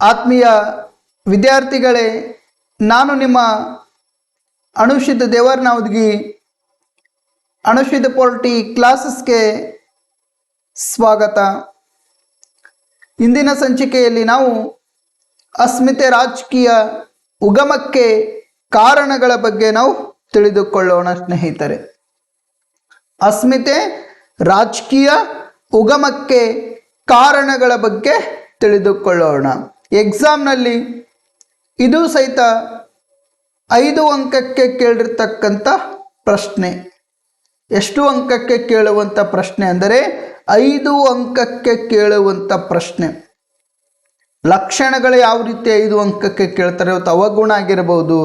ಆತ್ಮೀಯ ವಿದ್ಯಾರ್ಥಿಗಳೇ, ನಾನು ನಿಮ್ಮ ಅಣುಷಿತ ದೇವರ್ನವದ್ಗಿ ಅಣುಷಿತ ಪೋಲ್ಟಿ ಕ್ಲಾಸಸ್ಗೆ ಸ್ವಾಗತ. ಇಂದಿನ ಸಂಚಿಕೆಯಲ್ಲಿ ನಾವು ಅಸ್ಮಿತೆ ರಾಜಕೀಯ ಉಗಮಕ್ಕೆ ಕಾರಣಗಳ ಬಗ್ಗೆ ನಾವು ತಿಳಿದುಕೊಳ್ಳೋಣ, ಸ್ನೇಹಿತರೆ. ಅಸ್ಮಿತೆ ರಾಜಕೀಯ ಉಗಮಕ್ಕೆ ಕಾರಣಗಳ ಬಗ್ಗೆ ತಿಳಿದುಕೊಳ್ಳೋಣ. ಎಕ್ಸಾಮ್ನಲ್ಲಿ ಇದು ಸಹಿತ ಐದು ಅಂಕಕ್ಕೆ ಕೇಳಿರ್ತಕ್ಕಂಥ ಪ್ರಶ್ನೆ. ಎಷ್ಟು ಅಂಕಕ್ಕೆ ಕೇಳುವಂಥ ಪ್ರಶ್ನೆ ಅಂದರೆ ಐದು ಅಂಕಕ್ಕೆ ಕೇಳುವಂಥ ಪ್ರಶ್ನೆ. ಲಕ್ಷಣಗಳು ಯಾವ ರೀತಿ ಐದು ಅಂಕಕ್ಕೆ ಕೇಳ್ತಾರೆ ಇವತ್ತು ಅವಗುಣ ಆಗಿರಬಹುದು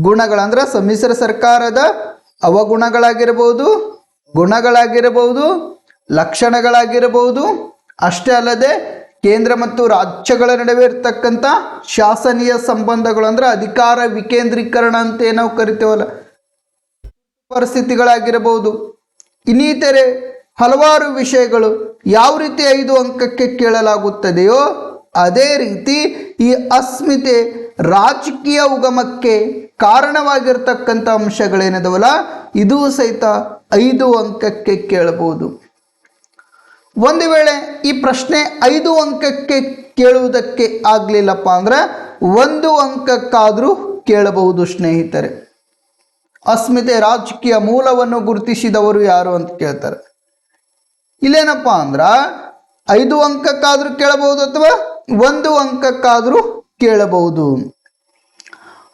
ಗುಣಗಳಂದ್ರೆ ಸಮ್ಮಿಶ್ರ ಸರ್ಕಾರದ ಅವಗುಣಗಳಾಗಿರಬಹುದು ಗುಣಗಳಾಗಿರಬಹುದು ಲಕ್ಷಣಗಳಾಗಿರಬಹುದು ಅಷ್ಟೇ ಅಲ್ಲದೆ ಕೇಂದ್ರ ಮತ್ತು ರಾಜ್ಯಗಳ ನಡುವೆ ಇರ್ತಕ್ಕಂಥ ಶಾಸನೀಯ ಸಂಬಂಧಗಳು ಅಂದ್ರೆ ಅಧಿಕಾರ ವಿಕೇಂದ್ರೀಕರಣ ಅಂತ ಏನೋ ಕರಿತೇವಲ್ಲ, ಪರಿಸ್ಥಿತಿಗಳಾಗಿರಬಹುದು. ಇನ್ನಿತರೆ ಹಲವಾರು ವಿಷಯಗಳು ಯಾವ ರೀತಿ ಐದು ಅಂಕಕ್ಕೆ ಕೇಳಲಾಗುತ್ತದೆಯೋ, ಅದೇ ರೀತಿ ಈ ಅಸ್ಮಿತೆ ರಾಜಕೀಯ ಉಗಮಕ್ಕೆ ಕಾರಣವಾಗಿರ್ತಕ್ಕಂಥ ಅಂಶಗಳೇನಿದವಲ್ಲ, ಇದು ಸಹಿತ ಐದು ಅಂಕಕ್ಕೆ ಕೇಳಬಹುದು. ಒಂದು ವೇಳೆ ಈ ಪ್ರಶ್ನೆ ಐದು ಅಂಕಕ್ಕೆ ಕೇಳುವುದಕ್ಕೆ ಆಗಲಿಲ್ಲಪ್ಪ ಅಂದರೆ ಒಂದು ಅಂಕಕ್ಕಾದರೂ ಕೇಳಬಹುದು, ಸ್ನೇಹಿತರೆ. ಅಸ್ಮಿತೆ ರಾಜಕೀಯ ಮೂಲವನ್ನು ಗುರುತಿಸಿದವರು ಯಾರು ಅಂತ ಕೇಳ್ತಾರೆ. ಇಲ್ಲೇನಪ್ಪ ಅಂದ್ರ, ಐದು ಅಂಕಕ್ಕಾದ್ರೂ ಕೇಳಬಹುದು ಅಥವಾ ಒಂದು ಅಂಕಕ್ಕಾದ್ರೂ ಕೇಳಬಹುದು.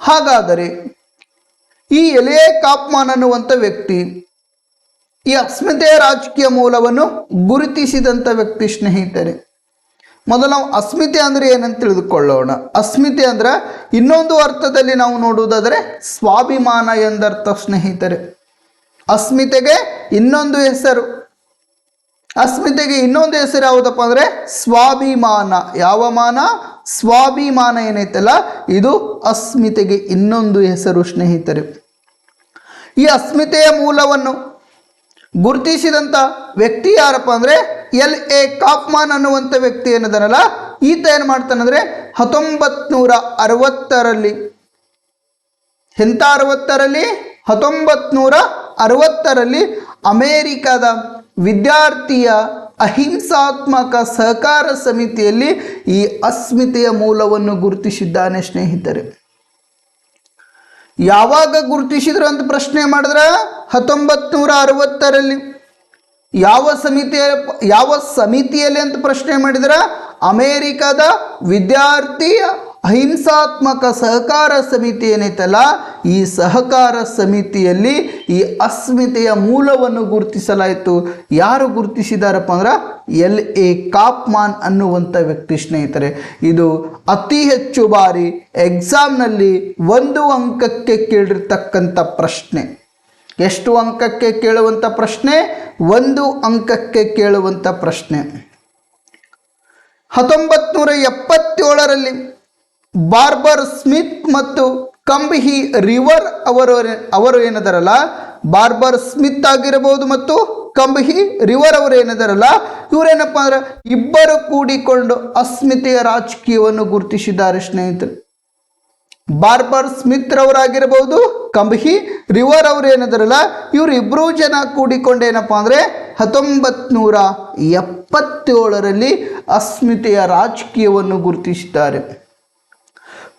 ಹಾಗಾದರೆ, ಈ ಎಲೆ ಕಾಪ್ಮಾನ್ ಅನ್ನುವಂಥ ವ್ಯಕ್ತಿ ಈ ಅಸ್ಮಿತೆಯ ರಾಜಕೀಯ ಮೂಲವನ್ನು ಗುರುತಿಸಿದಂಥ ವ್ಯಕ್ತಿ ಸ್ನೇಹಿತರೆ, ಮೊದಲು ನಾವು ಅಸ್ಮಿತೆ ಅಂದರೆ ಏನಂತ ತಿಳಿದುಕೊಳ್ಳೋಣ. ಅಸ್ಮಿತೆ ಅಂದರೆ ಇನ್ನೊಂದು ಅರ್ಥದಲ್ಲಿ ನಾವು ನೋಡುವುದಾದರೆ ಸ್ವಾಭಿಮಾನ ಎಂದರ್ಥ ಸ್ನೇಹಿತರೆ. ಅಸ್ಮಿತೆಗೆ ಇನ್ನೊಂದು ಹೆಸರು. ಅಸ್ಮಿತೆಗೆ ಇನ್ನೊಂದು ಹೆಸರು ಯಾವುದಪ್ಪ ಅಂದರೆ ಸ್ವಾಭಿಮಾನ. ಯಾವ ಮಾನ? ಸ್ವಾಭಿಮಾನ ಏನೈತಲ್ಲ, ಇದು ಅಸ್ಮಿತೆಗೆ ಇನ್ನೊಂದು ಹೆಸರು ಸ್ನೇಹಿತರೆ. ಈ ಅಸ್ಮಿತೆಯ ಮೂಲವನ್ನು ಗುರುತಿಸಿದಂಥ ವ್ಯಕ್ತಿ ಯಾರಪ್ಪ ಅಂದರೆ ಎಲ್ ಎ ಕಾಪ್ಮಾನ್ ಅನ್ನುವಂಥ ವ್ಯಕ್ತಿ ಏನದನಲ್ಲ ಈತ ಏನು ಮಾಡ್ತಾನಂದ್ರೆ ಹತ್ತೊಂಬತ್ತು ನೂರ ಅರವತ್ತರಲ್ಲಿ ಎಂಥ ಅರವತ್ತರಲ್ಲಿ? ಹತ್ತೊಂಬತ್ತು ನೂರ ಅರವತ್ತರಲ್ಲಿ ಅಮೇರಿಕಾದ ವಿದ್ಯಾರ್ಥಿಯ ಅಹಿಂಸಾತ್ಮಕ ಸಹಕಾರ ಸಮಿತಿಯಲ್ಲಿ ಈ ಅಸ್ಮಿತೆಯ ಮೂಲವನ್ನು ಗುರುತಿಸಿದ್ದಾನೆ ಸ್ನೇಹಿತರೆ. ಯಾವಾಗ ಗುರುತಿಸಿದ್ರು ಅಂತ ಪ್ರಶ್ನೆ ಮಾಡಿದ್ರ ಹತ್ತೊಂಬತ್ತು ನೂರ ಅರವತ್ತರಲ್ಲಿ ಯಾವ ಸಮಿತಿಯ, ಯಾವ ಸಮಿತಿಯಲ್ಲಿ ಅಂತ ಪ್ರಶ್ನೆ ಮಾಡಿದ್ರ ಅಮೇರಿಕಾದ ವಿದ್ಯಾರ್ಥಿ ಅಹಿಂಸಾತ್ಮಕ ಸಹಕಾರ ಸಮಿತಿ ಏನೈತಲ್ಲ ಈ ಸಹಕಾರ ಸಮಿತಿಯಲ್ಲಿ ಈ ಅಸ್ಮಿತೆಯ ಮೂಲವನ್ನು ಗುರುತಿಸಲಾಯಿತು. ಯಾರು ಗುರುತಿಸಿದಾರಪ್ಪ ಅಂದ್ರೆ ಎಲ್ ಎ ಕಾಪ್ಮಾನ್ ಅನ್ನುವಂಥ ವ್ಯಕ್ತಿ ಸ್ನೇಹಿತರೆ. ಇದು ಅತಿ ಹೆಚ್ಚು ಬಾರಿ ಎಕ್ಸಾಮ್ನಲ್ಲಿ ಒಂದು ಅಂಕಕ್ಕೆ ಕೇಳಿರ್ತಕ್ಕಂಥ ಪ್ರಶ್ನೆ. ಎಷ್ಟು ಅಂಕಕ್ಕೆ ಕೇಳುವಂಥ ಪ್ರಶ್ನೆ? ಒಂದು ಅಂಕಕ್ಕೆ ಕೇಳುವಂಥ ಪ್ರಶ್ನೆ. ಹತ್ತೊಂಬತ್ತು ನೂರ ಎಪ್ಪತ್ತೇಳರಲ್ಲಿ ಬಾರ್ಬರ್ ಸ್ಮಿತ್ ಮತ್ತು ಕಂಬಿಹಿ ರಿವರ್ ಅವರು ಅವರು ಏನದಾರಲ್ಲ? ಬಾರ್ಬರ್ ಸ್ಮಿತ್ ಆಗಿರಬಹುದು ಮತ್ತು ಕಂಬಿಹಿ ರಿವರ್ ಅವರು ಏನದಾರಲ್ಲ? ಇವರೇನಪ್ಪ ಅಂದ್ರೆ ಇಬ್ಬರು ಕೂಡಿಕೊಂಡು ಅಸ್ಮಿತೆಯ ರಾಜಕೀಯವನ್ನು ಗುರುತಿಸಿದ್ದಾರೆ ಸ್ನೇಹಿತರು. ಬಾರ್ಬರ್ ಸ್ಮಿತ್ ರವರಾಗಿರಬಹುದು, ಕಂಬಿಹಿ ರಿವರ್ ಅವರು ಏನದಾರಲ್ಲ? ಇವರು ಇಬ್ಬರೂ ಜನ ಕೂಡಿಕೊಂಡು ಏನಪ್ಪ ಅಂದರೆ ಹತ್ತೊಂಬತ್ತು ನೂರ ಎಪ್ಪತ್ತೇಳರಲ್ಲಿ ಅಸ್ಮಿತೆಯ ರಾಜಕೀಯವನ್ನು ಗುರುತಿಸಿದ್ದಾರೆ.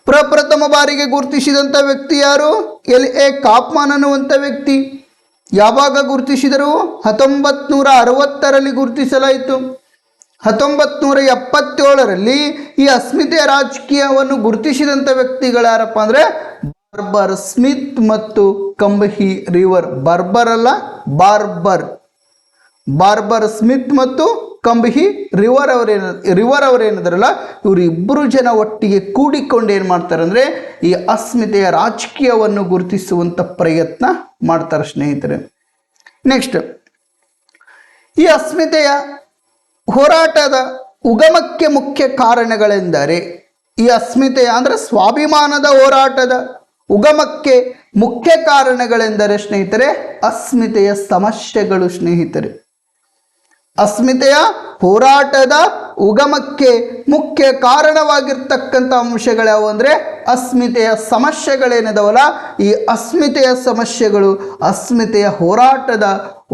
ಪ್ರಪ್ರಥಮ ಬಾರಿಗೆ ಗುರುತಿಸಿದಂಥ ವ್ಯಕ್ತಿ ಯಾರು? ಎಲ್ ಎ ಕಾಪ್ಮಾನ್ ಅನ್ನುವಂಥ ವ್ಯಕ್ತಿ. ಯಾವಾಗ ಗುರುತಿಸಿದರು? ಹತ್ತೊಂಬತ್ತು ನೂರ ಅರವತ್ತರಲ್ಲಿ ಗುರುತಿಸಲಾಯಿತು. ಹತ್ತೊಂಬತ್ತು ನೂರ ಎಪ್ಪತ್ತೇಳರಲ್ಲಿ ಈ ಅಸ್ಮಿತೆ ರಾಜಕೀಯವನ್ನು ಗುರುತಿಸಿದಂಥ ವ್ಯಕ್ತಿಗಳ್ಯಾರಪ್ಪ ಅಂದರೆ? ಬಾರ್ಬರ್ ಸ್ಮಿತ್ ಮತ್ತು ಕಂಬಹಿ ರಿವರ್. ಬಾರ್ಬರ್ ಅಲ್ಲ, ಬಾರ್ಬರ್. ಬಾರ್ಬರ್ ಸ್ಮಿತ್ ಮತ್ತು ಕಂಬಿಹಿ, ರಿವರ್ ಅವರೇನ ರಿವರ್ ಅವರೇನಿದಾರಲ್ಲ ಇವರು ಇಬ್ಬರು ಜನ ಒಟ್ಟಿಗೆ ಕೂಡಿಕೊಂಡು ಏನು ಮಾಡ್ತಾರೆ ಅಂದರೆ, ಈ ಅಸ್ಮಿತೆಯ ರಾಜಕೀಯವನ್ನು ಗುರುತಿಸುವಂಥ ಪ್ರಯತ್ನ ಮಾಡ್ತಾರೆ ಸ್ನೇಹಿತರೆ. ನೆಕ್ಸ್ಟ್ ಈ ಅಸ್ಮಿತೆಯ ಹೋರಾಟದ ಉಗಮಕ್ಕೆ ಮುಖ್ಯ ಕಾರಣಗಳೆಂದರೆ, ಈ ಅಸ್ಮಿತೆಯ ಅಂದರೆ ಸ್ವಾಭಿಮಾನದ ಹೋರಾಟದ ಉಗಮಕ್ಕೆ ಮುಖ್ಯ ಕಾರಣಗಳೆಂದರೆ ಸ್ನೇಹಿತರೆ, ಅಸ್ಮಿತೆಯ ಸಮಸ್ಯೆಗಳು ಸ್ನೇಹಿತರೆ. ಅಸ್ಮಿತೆಯ ಹೋರಾಟದ ಉಗಮಕ್ಕೆ ಮುಖ್ಯ ಕಾರಣವಾಗಿರ್ತಕ್ಕಂಥ ಅಂಶಗಳ್ಯಾವು ಅಂದರೆ ಅಸ್ಮಿತೆಯ ಸಮಸ್ಯೆಗಳೇನಿದವಲ್ಲ, ಈ ಅಸ್ಮಿತೆಯ ಸಮಸ್ಯೆಗಳು ಅಸ್ಮಿತೆಯ ಹೋರಾಟದ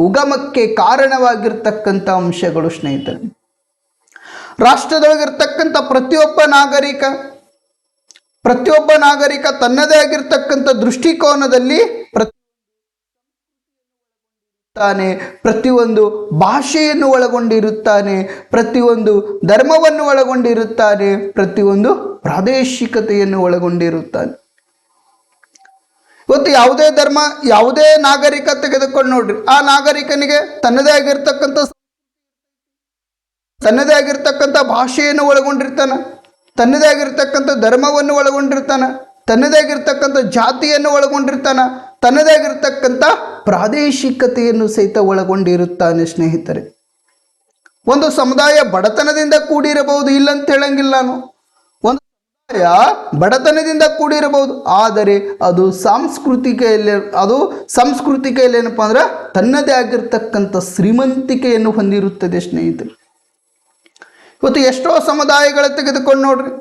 ಉಗಮಕ್ಕೆ ಕಾರಣವಾಗಿರ್ತಕ್ಕಂಥ ಅಂಶಗಳು ಸ್ನೇಹಿತರೆ. ರಾಷ್ಟ್ರದೊಳಗಿರ್ತಕ್ಕಂಥ ಪ್ರತಿಯೊಬ್ಬ ನಾಗರಿಕ ಪ್ರತಿಯೊಬ್ಬ ನಾಗರಿಕ ತನ್ನದೇ ಆಗಿರ್ತಕ್ಕಂಥ ದೃಷ್ಟಿಕೋನದಲ್ಲಿ ಪ್ರತಿ ತಾನೆ ಪ್ರತಿಯೊಂದು ಭಾಷೆಯನ್ನು ಒಳಗೊಂಡಿರುತ್ತಾನೆ. ಪ್ರತಿಯೊಂದು ಧರ್ಮವನ್ನು ಒಳಗೊಂಡಿರುತ್ತಾನೆ. ಪ್ರತಿಯೊಂದು ಪ್ರಾದೇಶಿಕತೆಯನ್ನು ಒಳಗೊಂಡಿರುತ್ತಾನೆ. ಇವತ್ತು ಯಾವುದೇ ಧರ್ಮ, ಯಾವುದೇ ನಾಗರಿಕ ತೆಗೆದುಕೊಂಡು ನೋಡ್ರಿ. ಆ ನಾಗರಿಕನಿಗೆ ತನ್ನದೇ ಆಗಿರ್ತಕ್ಕಂಥ ತನ್ನದೇ ಆಗಿರ್ತಕ್ಕಂಥ ಭಾಷೆಯನ್ನು ಒಳಗೊಂಡಿರ್ತಾನ. ತನ್ನದೇ ಆಗಿರ್ತಕ್ಕಂಥ ಧರ್ಮವನ್ನು ಒಳಗೊಂಡಿರ್ತಾನ. ತನ್ನದೇ ಆಗಿರ್ತಕ್ಕಂಥ ಜಾತಿಯನ್ನು ಒಳಗೊಂಡಿರ್ತಾನ. ತನ್ನದೇ ಆಗಿರ್ತಕ್ಕಂಥ ಪ್ರಾದೇಶಿಕತೆಯನ್ನು ಸಹಿತ ಒಳಗೊಂಡಿರುತ್ತಾನೆ ಸ್ನೇಹಿತರೆ. ಒಂದು ಸಮುದಾಯ ಬಡತನದಿಂದ ಕೂಡಿರಬಹುದು, ಇಲ್ಲಂತ ಹೇಳಂಗಿಲ್ಲ ನಾನು. ಒಂದು ಸಮುದಾಯ ಬಡತನದಿಂದ ಕೂಡಿರಬಹುದು, ಆದರೆ ಅದು ಸಾಂಸ್ಕೃತಿಕೆಯಲ್ಲಿ, ಅದು ಸಂಸ್ಕೃತಿಕೆಯಲ್ಲಿ ಏನಪ್ಪ ಅಂದ್ರೆ ತನ್ನದೇ ಆಗಿರ್ತಕ್ಕಂಥ ಶ್ರೀಮಂತಿಕೆಯನ್ನು ಹೊಂದಿರುತ್ತದೆ ಸ್ನೇಹಿತರೆ. ಇವತ್ತು ಎಷ್ಟೋ ಸಮುದಾಯಗಳ ತೆಗೆದುಕೊಂಡು ನೋಡ್ರಿ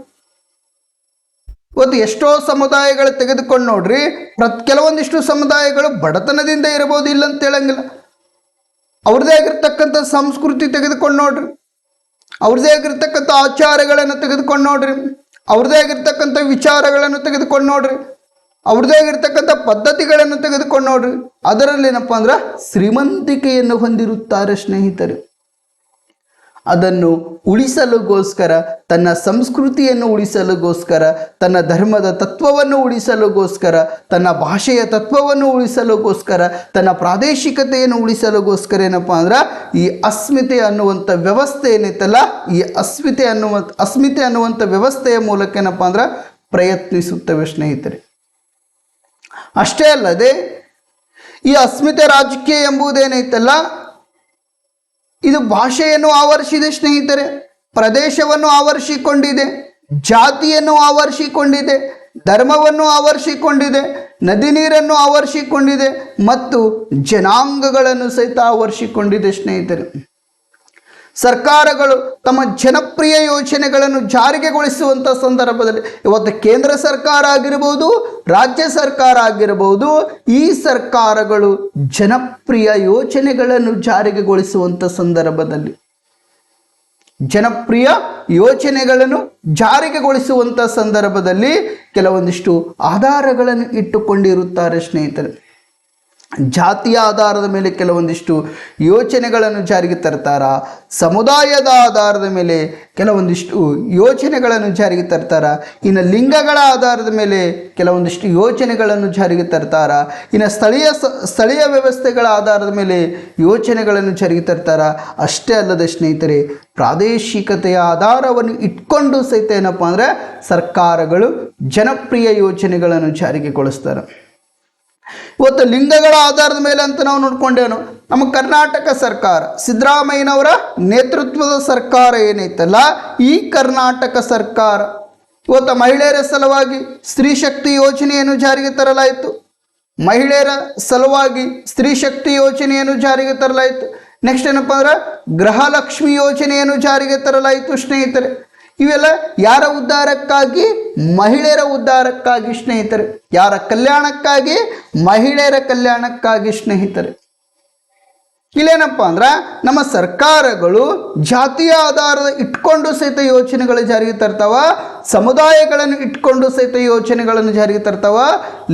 ಇವತ್ತು ಎಷ್ಟೋ ಸಮುದಾಯಗಳು ತೆಗೆದುಕೊಂಡು ನೋಡ್ರಿ, ಪ್ರತ್, ಕೆಲವೊಂದಿಷ್ಟು ಸಮುದಾಯಗಳು ಬಡತನದಿಂದ ಇರಬಹುದು ಇಲ್ಲ ಅಂತ ಹೇಳಂಗಿಲ್ಲ. ಅವ್ರದ್ದೇ ಆಗಿರ್ತಕ್ಕಂಥ ಸಂಸ್ಕೃತಿ ತೆಗೆದುಕೊಂಡು ನೋಡ್ರಿ. ಅವ್ರದೇ ಆಗಿರ್ತಕ್ಕಂಥ ಆಚಾರಗಳನ್ನು ತೆಗೆದುಕೊಂಡು ನೋಡ್ರಿ. ಅವ್ರದ್ದೇ ಆಗಿರ್ತಕ್ಕಂಥ ವಿಚಾರಗಳನ್ನು ತೆಗೆದುಕೊಂಡು ನೋಡ್ರಿ. ಅವ್ರದ್ದೇ ಆಗಿರ್ತಕ್ಕಂಥ ಪದ್ಧತಿಗಳನ್ನು ತೆಗೆದುಕೊಂಡು ನೋಡ್ರಿ. ಅದರಲ್ಲಿ ಏನಪ್ಪ ಅಂದ್ರೆ ಶ್ರೀಮಂತಿಕೆಯನ್ನು ಹೊಂದಿರುತ್ತಾರೆ ಸ್ನೇಹಿತರು. ಅದನ್ನು ಉಳಿಸಲುಗೋಸ್ಕರ, ತನ್ನ ಸಂಸ್ಕೃತಿಯನ್ನು ಉಳಿಸಲುಗೋಸ್ಕರ, ತನ್ನ ಧರ್ಮದ ತತ್ವವನ್ನು ಉಳಿಸಲುಗೋಸ್ಕರ, ತನ್ನ ಭಾಷೆಯ ತತ್ವವನ್ನು ಉಳಿಸಲುಗೋಸ್ಕರ, ತನ್ನ ಪ್ರಾದೇಶಿಕತೆಯನ್ನು ಉಳಿಸಲುಗೋಸ್ಕರ ಏನಪ್ಪ ಅಂದ್ರೆ ಈ ಅಸ್ಮಿತೆ ಅನ್ನುವಂಥ ವ್ಯವಸ್ಥೆ ಏನೈತಲ್ಲ ಈ ಅಸ್ಮಿತೆ ಅನ್ನುವ, ಅಸ್ಮಿತೆ ಅನ್ನುವಂಥ ವ್ಯವಸ್ಥೆಯ ಮೂಲಕ ಏನಪ್ಪ ಅಂದ್ರೆ ಪ್ರಯತ್ನಿಸುತ್ತವೆ ಸ್ನೇಹಿತರೆ. ಅಷ್ಟೇ ಅಲ್ಲದೆ ಈ ಅಸ್ಮಿತೆ ರಾಜಕೀಯ ಎಂಬುದೇನೈತಲ್ಲ ಇದು ಭಾಷೆಯನ್ನು ಆವರಿಸಿದೆ ಸ್ನೇಹಿತರೆ, ಪ್ರದೇಶವನ್ನು ಆವರಿಸಿಕೊಂಡಿದೆ, ಜಾತಿಯನ್ನು ಆವರಿಸಿಕೊಂಡಿದೆ, ಧರ್ಮವನ್ನು ಆವರಿಸಿಕೊಂಡಿದೆ, ನದಿ ನೀರನ್ನು ಆವರಿಸಿಕೊಂಡಿದೆ ಮತ್ತು ಜನಾಂಗಗಳನ್ನು ಸಹಿತ ಆವರಿಸಿಕೊಂಡಿದೆ ಸ್ನೇಹಿತರೆ. ಸರ್ಕಾರಗಳು ತಮ್ಮ ಜನಪ್ರಿಯ ಯೋಜನೆಗಳನ್ನು ಜಾರಿಗೆಗೊಳಿಸುವಂಥ ಸಂದರ್ಭದಲ್ಲಿ ಇವತ್ತು ಕೇಂದ್ರ ಸರ್ಕಾರ ಆಗಿರ್ಬೋದು, ರಾಜ್ಯ ಸರ್ಕಾರ ಆಗಿರಬಹುದು ಈ ಸರ್ಕಾರಗಳು ಜನಪ್ರಿಯ ಯೋಜನೆಗಳನ್ನು ಜಾರಿಗೆಗೊಳಿಸುವಂಥ ಸಂದರ್ಭದಲ್ಲಿ ಜನಪ್ರಿಯ ಯೋಜನೆಗಳನ್ನು ಜಾರಿಗೆಗೊಳಿಸುವಂಥ ಸಂದರ್ಭದಲ್ಲಿ ಕೆಲವೊಂದಿಷ್ಟು ಆಧಾರಗಳನ್ನು ಇಟ್ಟುಕೊಂಡಿರುತ್ತಾರೆ ಸ್ನೇಹಿತರೆ. ಜಾತಿಯ ಆಧಾರದ ಮೇಲೆ ಕೆಲವೊಂದಿಷ್ಟು ಯೋಚನೆಗಳನ್ನು ಜಾರಿಗೆ ತರ್ತಾರ? ಸಮುದಾಯದ ಆಧಾರದ ಮೇಲೆ ಕೆಲವೊಂದಿಷ್ಟು ಯೋಚನೆಗಳನ್ನು ಜಾರಿಗೆ ತರ್ತಾರ? ಇನ್ನು ಲಿಂಗಗಳ ಆಧಾರದ ಮೇಲೆ ಕೆಲವೊಂದಿಷ್ಟು ಯೋಚನೆಗಳನ್ನು ಜಾರಿಗೆ ತರ್ತಾರ? ಇನ್ನು ಸ್ಥಳೀಯ ಸ್ಥಳೀಯ ವ್ಯವಸ್ಥೆಗಳ ಆಧಾರದ ಮೇಲೆ ಯೋಚನೆಗಳನ್ನು ಜಾರಿಗೆ ತರ್ತಾರ? ಅಷ್ಟೇ ಅಲ್ಲದೆ ಸ್ನೇಹಿತರೆ, ಪ್ರಾದೇಶಿಕತೆಯ ಆಧಾರವನ್ನು ಇಟ್ಕೊಂಡು ಸಹಿತ ಏನಪ್ಪ ಅಂದರೆ ಸರ್ಕಾರಗಳು ಜನಪ್ರಿಯ ಯೋಚನೆಗಳನ್ನು ಜಾರಿಗೆಗೊಳಿಸ್ತಾರೆ ಇವತ್ತು ಲಿಂಗಗಳ ಆಧಾರದ ಮೇಲೆ ಅಂತ ನಾವು ನೋಡ್ಕೊಂಡೇನು, ನಮ್ಮ ಕರ್ನಾಟಕ ಸರ್ಕಾರ, ಸಿದ್ದರಾಮಯ್ಯನವರ ನೇತೃತ್ವದ ಸರ್ಕಾರ ಏನೈತಲ್ಲ, ಈ ಕರ್ನಾಟಕ ಸರ್ಕಾರ. ಇವತ್ತು ಮಹಿಳೆಯರ ಸಲುವಾಗಿ ಸ್ತ್ರೀ ಶಕ್ತಿ ಯೋಜನೆಯನ್ನು ಜಾರಿಗೆ ತರಲಾಯಿತು. ಮಹಿಳೆಯರ ಸಲುವಾಗಿ ಸ್ತ್ರೀ ಶಕ್ತಿ ಯೋಜನೆಯನ್ನು ಜಾರಿಗೆ ತರಲಾಯಿತು. ನೆಕ್ಸ್ಟ್ ಏನಪ್ಪ ಅಂದ್ರೆ ಗೃಹಲಕ್ಷ್ಮಿ ಯೋಜನೆಯನ್ನು ಜಾರಿಗೆ ತರಲಾಯಿತು ಸ್ನೇಹಿತರೆ. ಇವೆಲ್ಲ ಯಾರ ಉದ್ಧಾರಕ್ಕಾಗಿ? ಮಹಿಳೆಯರ ಉದ್ಧಾರಕ್ಕಾಗಿ ಸ್ನೇಹಿತರೆ. ಯಾರ ಕಲ್ಯಾಣಕ್ಕಾಗಿ? ಮಹಿಳೆಯರ ಕಲ್ಯಾಣಕ್ಕಾಗಿ ಸ್ನೇಹಿತರೆ. ಇಲ್ಲೇನಪ್ಪ ಅಂದ್ರೆ ನಮ್ಮ ಸರ್ಕಾರಗಳು ಜಾತಿಯ ಆಧಾರದ ಇಟ್ಕೊಂಡು ಸಹಿತ ಯೋಚನೆಗಳು ಜಾರಿಗೆ ತರ್ತಾವ, ಸಮುದಾಯಗಳನ್ನು ಇಟ್ಕೊಂಡು ಸಹಿತ ಯೋಜನೆಗಳನ್ನು ಜಾರಿಗೆ ತರ್ತಾವ,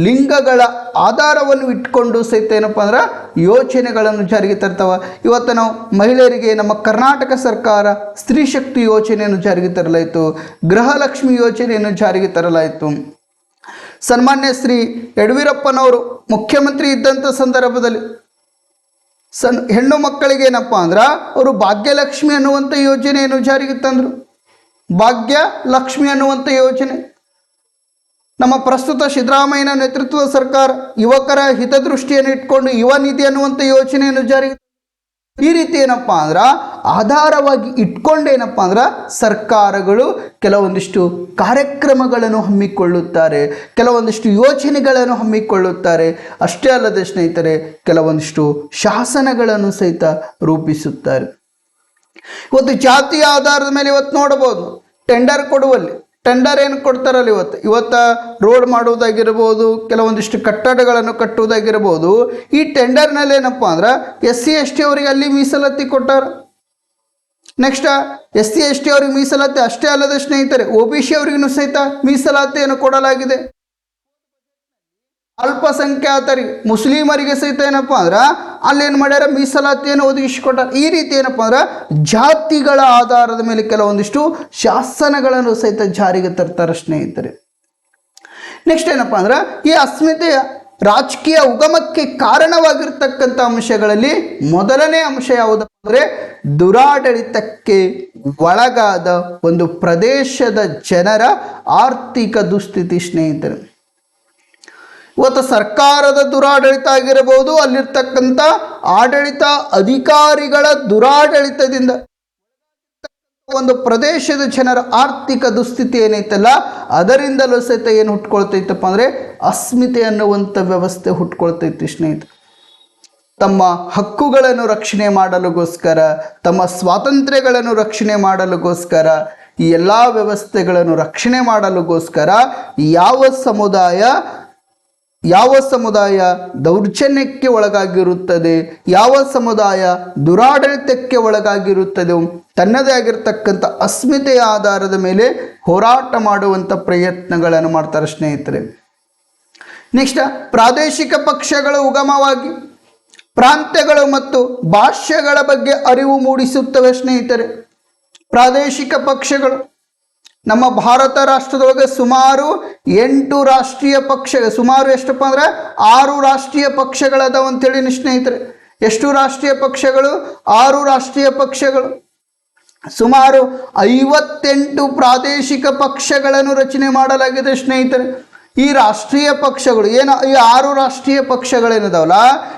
ಲಿಂಗಗಳ ಆಧಾರವನ್ನು ಇಟ್ಕೊಂಡು ಸಹಿತ ಏನಪ್ಪ ಅಂದ್ರೆ ಯೋಜನೆಗಳನ್ನು ಜಾರಿಗೆ ತರ್ತಾವ. ಇವತ್ತು ನಾವು ಮಹಿಳೆಯರಿಗೆ ನಮ್ಮ ಕರ್ನಾಟಕ ಸರ್ಕಾರ ಸ್ತ್ರೀ ಶಕ್ತಿ ಯೋಜನೆಯನ್ನು ಜಾರಿಗೆ ತರಲಾಯಿತು, ಗೃಹಲಕ್ಷ್ಮಿ ಯೋಜನೆಯನ್ನು ಜಾರಿಗೆ ತರಲಾಯಿತು. ಸನ್ಮಾನ್ಯ ಶ್ರೀ ಯಡಿಯೂರಪ್ಪನವರು ಮುಖ್ಯಮಂತ್ರಿ ಇದ್ದಂಥ ಸಂದರ್ಭದಲ್ಲಿ ಸಣ್ಣ ಹೆಣ್ಣು ಮಕ್ಕಳಿಗೆ ಏನಪ್ಪ ಅಂದ್ರೆ ಅವರು ಭಾಗ್ಯಲಕ್ಷ್ಮಿ ಅನ್ನುವಂಥ ಯೋಜನೆಯನ್ನು ಜಾರಿಗೆ ತಂದರು ಭಾಗ್ಯ ಲಕ್ಷ್ಮಿ ಅನ್ನುವಂಥ ಯೋಜನೆ. ನಮ್ಮ ಪ್ರಸ್ತುತ ಸಿದ್ದರಾಮಯ್ಯನ ನೇತೃತ್ವದ ಸರ್ಕಾರ ಯುವಕರ ಹಿತದೃಷ್ಟಿಯನ್ನು ಇಟ್ಕೊಂಡು ಯುವ ನಿಧಿ ಅನ್ನುವಂಥ ಯೋಜನೆಯನ್ನು ಜಾರಿಗೆ ಈ ರೀತಿ ಏನಪ್ಪ ಅಂದ್ರೆ ಆಧಾರವಾಗಿ ಇಟ್ಕೊಂಡೇನಪ್ಪ ಅಂದ್ರೆ ಸರ್ಕಾರಗಳು ಕೆಲವೊಂದಿಷ್ಟು ಕಾರ್ಯಕ್ರಮಗಳನ್ನು ಹಮ್ಮಿಕೊಳ್ಳುತ್ತಾರೆ, ಕೆಲವೊಂದಿಷ್ಟು ಯೋಜನೆಗಳನ್ನು ಹಮ್ಮಿಕೊಳ್ಳುತ್ತಾರೆ. ಅಷ್ಟೇ ಅಲ್ಲದೆ ಸ್ನೇಹಿತರೆ, ಕೆಲವೊಂದಿಷ್ಟು ಶಾಸನಗಳನ್ನು ಸಹಿತ ರೂಪಿಸುತ್ತಾರೆ. ಇವತ್ತು ಜಾತಿಯ ಆಧಾರದ ಮೇಲೆ ಇವತ್ತು ನೋಡಬಹುದು. ಟೆಂಡರ್ ಕೊಡುವಲ್ಲಿ ಟೆಂಡರ್ ಏನು ಕೊಡ್ತಾರಲ್ಲ ಇವತ್ತು? ಇವತ್ತ ರೋಡ್ ಮಾಡುವುದಾಗಿರ್ಬೋದು, ಕೆಲವೊಂದಿಷ್ಟು ಕಟ್ಟಡಗಳನ್ನು ಕಟ್ಟುವುದಾಗಿರ್ಬೋದು, ಈ ಟೆಂಡರ್ನಲ್ಲಿ ಏನಪ್ಪ ಅಂದ್ರೆ ಎಸ್ ಸಿ, ಎಸ್ ಟಿ ಅವರಿಗೆ ಅಲ್ಲಿ ಮೀಸಲಾತಿ ಕೊಟ್ಟಾರ. Next S C S T ಅವ್ರಿಗೆ ಮೀಸಲಾತಿ ಅಷ್ಟೇ ಅಲ್ಲದೆ ಸ್ನೇಹಿತರೆ ಒ ಬಿ ಸಿ ಅವರಿಗೂ ಸಹಿತ ಮೀಸಲಾತಿಯನ್ನು ಕೊಡಲಾಗಿದೆ. ಅಲ್ಪಸಂಖ್ಯಾತರಿಗೆ, ಮುಸ್ಲಿಮರಿಗೆ ಸಹಿತ ಏನಪ್ಪ ಅಂದ್ರೆ ಅಲ್ಲೇನು ಮಾಡ್ಯಾರ? ಮೀಸಲಾತಿಯನ್ನು ಒದಗಿಸಿಕೊಟ್ಟಾರೆ. ಈ ರೀತಿ ಏನಪ್ಪ ಅಂದ್ರೆ ಜಾತಿಗಳ ಆಧಾರದ ಮೇಲೆ ಕೆಲವೊಂದಿಷ್ಟು ಶಾಸನಗಳನ್ನು ಸಹಿತ ಜಾರಿಗೆ ತರ್ತಾರೆ ಸ್ನೇಹಿತರೆ. ನೆಕ್ಸ್ಟ್ ಏನಪ್ಪ ಅಂದ್ರೆ ಈ ಅಸ್ಮಿತೆಯ ರಾಜಕೀಯ ಉಗಮಕ್ಕೆ ಕಾರಣವಾಗಿರ್ತಕ್ಕಂಥ ಅಂಶಗಳಲ್ಲಿ ಮೊದಲನೇ ಅಂಶ ಯಾವುದು ಅಂದರೆ ದುರಾಡಳಿತಕ್ಕೆ ಒಳಗಾದ ಒಂದು ಪ್ರದೇಶದ ಜನರ ಆರ್ಥಿಕ ದುಸ್ಥಿತಿ ಸ್ನೇಹಿತರು. ಇವತ್ತು ಸರ್ಕಾರದ ದುರಾಡಳಿತ ಆಗಿರಬಹುದು, ಅಲ್ಲಿರ್ತಕ್ಕಂಥ ಆಡಳಿತ ಅಧಿಕಾರಿಗಳ ದುರಾಡಳಿತದಿಂದ ಒಂದು ಪ್ರದೇಶದ ಜನರ ಆರ್ಥಿಕ ದುಸ್ಥಿತಿ ಏನೈತಲ್ಲ, ಅದರಿಂದಲೂ ಸಹಿತ ಏನು ಹುಟ್ಕೊಳ್ತೈತಪ್ಪ ಅಂದರೆ ಅಸ್ಮಿತೆ ಅನ್ನುವಂಥ ವ್ಯವಸ್ಥೆ ಹುಟ್ಕೊಳ್ತೈತಿ ಸ್ನೇಹಿತರೆ. ತಮ್ಮ ಹಕ್ಕುಗಳನ್ನು ರಕ್ಷಣೆ ಮಾಡಲುಗೋಸ್ಕರ, ತಮ್ಮ ಸ್ವಾತಂತ್ರ್ಯಗಳನ್ನು ರಕ್ಷಣೆ ಮಾಡಲುಗೋಸ್ಕರ, ಈ ಎಲ್ಲ ವ್ಯವಸ್ಥೆಗಳನ್ನು ರಕ್ಷಣೆ ಮಾಡಲುಗೋಸ್ಕರ ಯಾವ ಸಮುದಾಯ ಯಾವ ಸಮುದಾಯ ದೌರ್ಜನ್ಯಕ್ಕೆ ಒಳಗಾಗಿರುತ್ತದೆ, ಯಾವ ಸಮುದಾಯ ದುರಾಡಳಿತಕ್ಕೆ ಒಳಗಾಗಿರುತ್ತದೆ ತನ್ನದೇ ಆಗಿರ್ತಕ್ಕಂಥ ಅಸ್ಮಿತೆಯ ಆಧಾರದ ಮೇಲೆ ಹೋರಾಟ ಮಾಡುವಂಥ ಪ್ರಯತ್ನಗಳನ್ನು ಮಾಡ್ತಾರೆ ಸ್ನೇಹಿತರೆ. ನೆಕ್ಸ್ಟ್ ಪ್ರಾದೇಶಿಕ ಪಕ್ಷಗಳ ಉಗಮವಾಗಿ ಪ್ರಾಂತ್ಯಗಳು ಮತ್ತು ಭಾಷೆಗಳ ಬಗ್ಗೆ ಅರಿವು ಮೂಡಿಸುತ್ತವೆ ಸ್ನೇಹಿತರೆ. ಪ್ರಾದೇಶಿಕ ಪಕ್ಷಗಳು ನಮ್ಮ ಭಾರತ ರಾಷ್ಟ್ರದೊಳಗೆ ಸುಮಾರು ಎಂಟು ರಾಷ್ಟ್ರೀಯ ಪಕ್ಷ, ಸುಮಾರು ಎಷ್ಟಪ್ಪ ಅಂದ್ರೆ ಆರು ರಾಷ್ಟ್ರೀಯ ಪಕ್ಷಗಳದಾವ ಅಂತೇಳಿ ಸ್ನೇಹಿತರೆ. ಎಷ್ಟು ರಾಷ್ಟ್ರೀಯ ಪಕ್ಷಗಳು? ಆರು ರಾಷ್ಟ್ರೀಯ ಪಕ್ಷಗಳು. ಸುಮಾರು ಐವತ್ತೆಂಟು ಪ್ರಾದೇಶಿಕ ಪಕ್ಷಗಳನ್ನು ರಚನೆ ಮಾಡಲಾಗಿದೆ ಸ್ನೇಹಿತರೆ. ಈ ರಾಷ್ಟ್ರೀಯ ಪಕ್ಷಗಳು, ಏನು ಈ ಆರು ರಾಷ್ಟ್ರೀಯ ಪಕ್ಷಗಳೇನಿದಾವಲ್ಲ?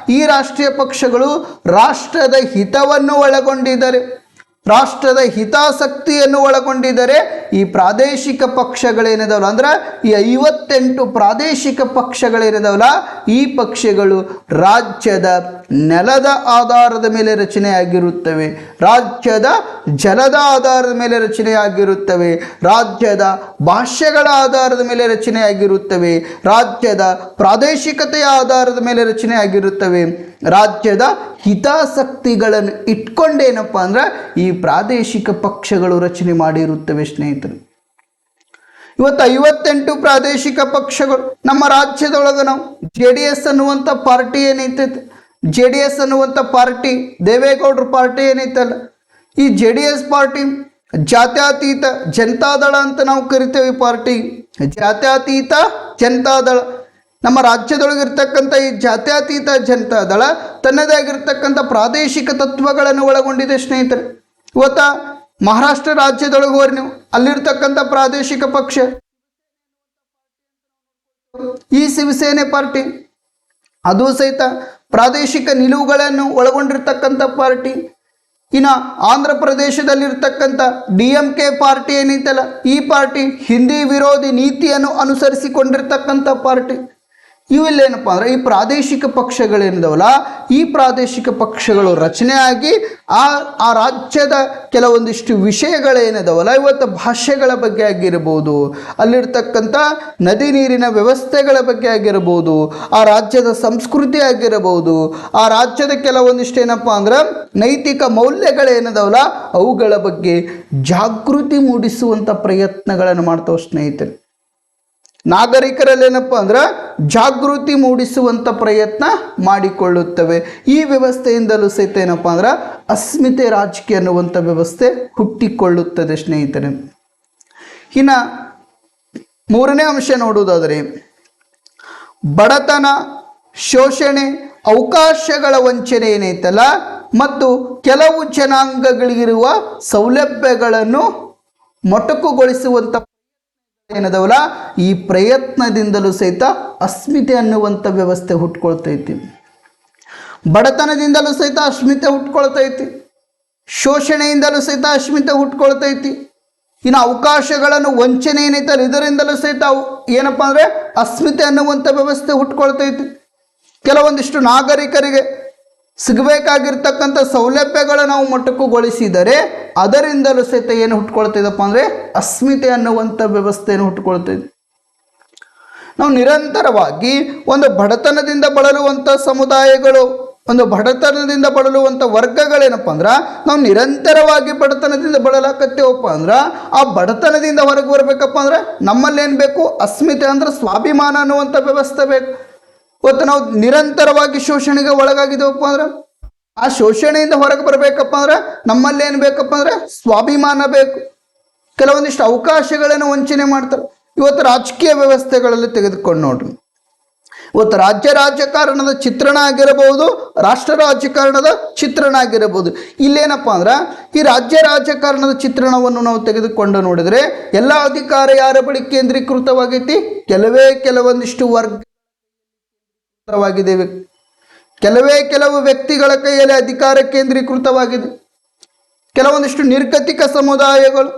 ಈ ರಾಷ್ಟ್ರೀಯ ಪಕ್ಷಗಳು ರಾಷ್ಟ್ರದ ಹಿತವನ್ನು ಒಳಗೊಂಡಿದ್ದಾರೆ. ರಾಷ್ಟ್ರದ ಹಿತಾಸಕ್ತಿಯನ್ನು ಒಳಗೊಂಡಿದ್ದರೆ ಈ ಪ್ರಾದೇಶಿಕ ಪಕ್ಷಗಳೇನಿದವಲ್ಲ, ಅಂದ್ರೆ ಈ ಐವತ್ತೆಂಟು ಪ್ರಾದೇಶಿಕ ಪಕ್ಷಗಳೇನಿದವಲ್ಲ, ಈ ಪಕ್ಷಗಳು ರಾಜ್ಯದ ನೆಲದ ಆಧಾರದ ಮೇಲೆ ರಚನೆಯಾಗಿರುತ್ತವೆ. ರಾಜ್ಯದ ಜಲದ ಆಧಾರದ ಮೇಲೆ ರಚನೆಯಾಗಿರುತ್ತವೆ. ರಾಜ್ಯದ ಭಾಷೆಗಳ ಆಧಾರದ ಮೇಲೆ ರಚನೆಯಾಗಿರುತ್ತವೆ. ರಾಜ್ಯದ ಪ್ರಾದೇಶಿಕತೆಯ ಆಧಾರದ ಮೇಲೆ ರಚನೆಯಾಗಿರುತ್ತವೆ. ರಾಜ್ಯದ ಹಿತಾಸಕ್ತಿಗಳನ್ನು ಇಟ್ಕೊಂಡೇನಪ್ಪ ಅಂದ್ರೆ ಈ ಪ್ರಾದೇಶಿಕ ಪಕ್ಷಗಳು ರಚನೆ ಮಾಡಿರುತ್ತವೆ ಸ್ನೇಹಿತರು. ಇವತ್ತು ಐವತ್ತೆಂಟು ಪ್ರಾದೇಶಿಕ ಪಕ್ಷಗಳು, ನಮ್ಮ ರಾಜ್ಯದೊಳಗೆ ನಾವು ಜೆ ಡಿ ಎಸ್ ಅನ್ನುವಂಥ ಪಾರ್ಟಿ ಏನೈತೆ? ಜೆ ಡಿ ಎಸ್ ಅನ್ನುವಂಥ ಪಾರ್ಟಿ, ದೇವೇಗೌಡರ ಪಾರ್ಟಿ ಏನೈತಲ್ಲ ಈ ಜೆ ಡಿ ಎಸ್ ಪಾರ್ಟಿ ಜಾತ್ಯತೀತ ಜನತಾದಳ ಅಂತ ನಾವು ಕರಿತೇವೆ ಪಾರ್ಟಿ. ಜಾತ್ಯತೀತ ಜನತಾದಳ ನಮ್ಮ ರಾಜ್ಯದೊಳಗೆ ಇರ್ತಕ್ಕಂಥ ಈ ಜಾತ್ಯತೀತ ಜನತಾದಳ ತನ್ನದೇ ಆಗಿರ್ತಕ್ಕಂಥ ಪ್ರಾದೇಶಿಕ ತತ್ವಗಳನ್ನು ಒಳಗೊಂಡಿದೆ ಸ್ನೇಹಿತರೆ. ಇವತ್ತ ಮಹಾರಾಷ್ಟ್ರ ರಾಜ್ಯದೊಳಗೆ ಹೋರಿ ನೀವು. ಅಲ್ಲಿರ್ತಕ್ಕಂಥ ಪ್ರಾದೇಶಿಕ ಪಕ್ಷ. ಈ ಶಿವಸೇನೆ ಪಾರ್ಟಿ. ಅದು ಸಹಿತ ಪ್ರಾದೇಶಿಕ ನಿಲುವುಗಳನ್ನು ಒಳಗೊಂಡಿರ್ತಕ್ಕಂಥ ಪಾರ್ಟಿ. ಇನ್ನು ಆಂಧ್ರ ಪ್ರದೇಶದಲ್ಲಿರ್ತಕ್ಕಂಥ ಡಿ ಎಂ ಕೆ ಪಾರ್ಟಿ ಏನೈತಲ್ಲ, ಈ ಪಾರ್ಟಿ ಹಿಂದಿ ವಿರೋಧಿ ನೀತಿಯನ್ನು ಅನುಸರಿಸಿಕೊಂಡಿರ್ತಕ್ಕಂಥ ಪಾರ್ಟಿ. ಇವೆಲ್ಲೇನಪ್ಪ ಅಂದ್ರೆ ಈ ಪ್ರಾದೇಶಿಕ ಪಕ್ಷಗಳೇನಿದವಲ್ಲ, ಈ ಪ್ರಾದೇಶಿಕ ಪಕ್ಷಗಳು ರಚನೆಯಾಗಿ ಆ ಆ ರಾಜ್ಯದ ಕೆಲವೊಂದಿಷ್ಟು ವಿಷಯಗಳೇನಿದಾವಲ್ಲ, ಇವತ್ತು ಭಾಷೆಗಳ ಬಗ್ಗೆ ಆಗಿರ್ಬೋದು, ಅಲ್ಲಿರ್ತಕ್ಕಂಥ ನದಿ ನೀರಿನ ವ್ಯವಸ್ಥೆಗಳ ಬಗ್ಗೆ ಆಗಿರ್ಬೋದು, ಆ ರಾಜ್ಯದ ಸಂಸ್ಕೃತಿ ಆಗಿರಬಹುದು ಆ ರಾಜ್ಯದ ಕೆಲವೊಂದಿಷ್ಟು ಏನಪ್ಪ ಅಂದ್ರೆ ನೈತಿಕ ಮೌಲ್ಯಗಳೇನಿದಾವಲ್ಲ, ಅವುಗಳ ಬಗ್ಗೆ ಜಾಗೃತಿ ಮೂಡಿಸುವಂಥ ಪ್ರಯತ್ನಗಳನ್ನು ಮಾಡ್ತಾವೆ ಸ್ನೇಹಿತರೆ. ನಾಗರಿಕರಲ್ಲಿ ಏನಪ್ಪ ಅಂದ್ರೆ ಜಾಗೃತಿ ಮೂಡಿಸುವಂಥ ಪ್ರಯತ್ನ ಮಾಡಿಕೊಳ್ಳುತ್ತವೆ. ಈ ವ್ಯವಸ್ಥೆಯಿಂದಲೂ ಸಹಿತ ಏನಪ್ಪ ಅಂದ್ರೆ ಅಸ್ಮಿತೆ ರಾಜಕೀಯ ಅನ್ನುವಂಥ ವ್ಯವಸ್ಥೆ ಹುಟ್ಟಿಕೊಳ್ಳುತ್ತದೆ ಸ್ನೇಹಿತರೆ. ಇನ್ನು ಮೂರನೇ ಅಂಶ ನೋಡುವುದಾದರೆ, ಬಡತನ, ಶೋಷಣೆ, ಅವಕಾಶಗಳ ವಂಚನೆ ಏನೈತಲ್ಲ, ಮತ್ತು ಕೆಲವು ಜನಾಂಗಗಳಿಗಿರುವ ಸೌಲಭ್ಯಗಳನ್ನು ಮೊಟಕುಗೊಳಿಸುವಂಥ ಏನದವಲ್ಲ? ಈ ಪ್ರಯತ್ನದಿಂದಲೂ ಸಹಿತ ಅಸ್ಮಿತೆ ಅನ್ನುವಂಥ ವ್ಯವಸ್ಥೆ ಹುಟ್ಕೊಳ್ತೈತಿ. ಬಡತನದಿಂದಲೂ ಸಹಿತ ಅಸ್ಮಿತೆ ಹುಟ್ಕೊಳ್ತೈತಿ. ಶೋಷಣೆಯಿಂದಲೂ ಸಹಿತ ಅಸ್ಮಿತೆ ಹುಟ್ಕೊಳ್ತೈತಿ. ಇನ್ನು ಅವಕಾಶಗಳನ್ನು ವಂಚನೆ ಏನೈತಲ್ಲ ಇದರಿಂದಲೂ ಸಹಿತ ಅವು ಏನಪ್ಪ ಅಂದರೆ ಅಸ್ಮಿತೆ ಅನ್ನುವಂಥ ವ್ಯವಸ್ಥೆ ಹುಟ್ಕೊಳ್ತೈತಿ. ಕೆಲವೊಂದಿಷ್ಟು ನಾಗರಿಕರಿಗೆ ಸಿಗಬೇಕಾಗಿರ್ತಕ್ಕಂಥ ಸೌಲಭ್ಯಗಳ ನಾವು ಮೊಟಕುಗೊಳಿಸಿದರೆ ಅದರಿಂದಲೂ ಸಹಿತ ಏನು ಹುಟ್ಕೊಳ್ತಿದಪ್ಪ ಅಂದರೆ ಅಸ್ಮಿತೆ ಅನ್ನುವಂಥ ವ್ಯವಸ್ಥೆಯನ್ನು ಹುಟ್ಕೊಳ್ತಿದೆ ನಾವು ನಿರಂತರವಾಗಿ ಒಂದು ಬಡತನದಿಂದ ಬಳಲುವಂಥ ಸಮುದಾಯಗಳು, ಒಂದು ಬಡತನದಿಂದ ಬಳಲುವಂಥ ವರ್ಗಗಳೇನಪ್ಪ ಅಂದ್ರೆ ನಾವು ನಿರಂತರವಾಗಿ ಬಡತನದಿಂದ ಬಳಲಾಕತ್ತೇವಪ್ಪ ಅಂದ್ರೆ ಆ ಬಡತನದಿಂದ ಹೊರಗೆ ಬರಬೇಕಪ್ಪ ಅಂದ್ರೆ ನಮ್ಮಲ್ಲಿ ಏನು ಬೇಕು? ಅಸ್ಮಿತೆ ಅಂದ್ರೆ ಸ್ವಾಭಿಮಾನ ಅನ್ನುವಂಥ ವ್ಯವಸ್ಥೆ ಬೇಕು. ಇವತ್ತು ನಾವು ನಿರಂತರವಾಗಿ ಶೋಷಣೆಗೆ ಒಳಗಾಗಿದ್ದೇವಪ್ಪ ಅಂದ್ರೆ? ಆ ಶೋಷಣೆಯಿಂದ ಹೊರಗೆ ಬರಬೇಕಪ್ಪ ಅಂದ್ರೆ ನಮ್ಮಲ್ಲಿ ಏನು ಬೇಕಪ್ಪ ಅಂದ್ರೆ ಸ್ವಾಭಿಮಾನ ಬೇಕು. ಕೆಲವೊಂದಿಷ್ಟು ಅವಕಾಶಗಳನ್ನು ವಂಚನೆ ಮಾಡ್ತಾರೆ. ಇವತ್ತು ರಾಜಕೀಯ ವ್ಯವಸ್ಥೆಗಳಲ್ಲಿ ತೆಗೆದುಕೊಂಡು ನೋಡ್ರಿ. ಇವತ್ತು ರಾಜ್ಯ ರಾಜಕಾರಣದ ಚಿತ್ರಣ ಆಗಿರಬಹುದು, ರಾಷ್ಟ್ರ ರಾಜಕಾರಣದ ಚಿತ್ರಣ ಆಗಿರಬಹುದು. ಇಲ್ಲೇನಪ್ಪ ಅಂದ್ರೆ ಈ ರಾಜ್ಯ ರಾಜಕಾರಣದ ಚಿತ್ರಣವನ್ನು ನಾವು ತೆಗೆದುಕೊಂಡು ನೋಡಿದ್ರೆ ಎಲ್ಲ ಅಧಿಕಾರ ಯಾರ ಬಳಿ ಕೇಂದ್ರೀಕೃತವಾಗೈತಿ? ಕೆಲವೇ ಕೆಲವೊಂದಿಷ್ಟು ವರ್ಗ ಕೇಂದ್ರೀಕೃತವಾಗಿದೆ ವ್ಯಕ್ತಿ ಕೆಲವೇ ಕೆಲವು ವ್ಯಕ್ತಿಗಳ ಕೈಯಲ್ಲಿ ಅಧಿಕಾರ ಕೇಂದ್ರೀಕೃತವಾಗಿದೆ. ಕೆಲವೊಂದಿಷ್ಟು ನಿರ್ಗತಿಕ ಸಮುದಾಯಗಳು,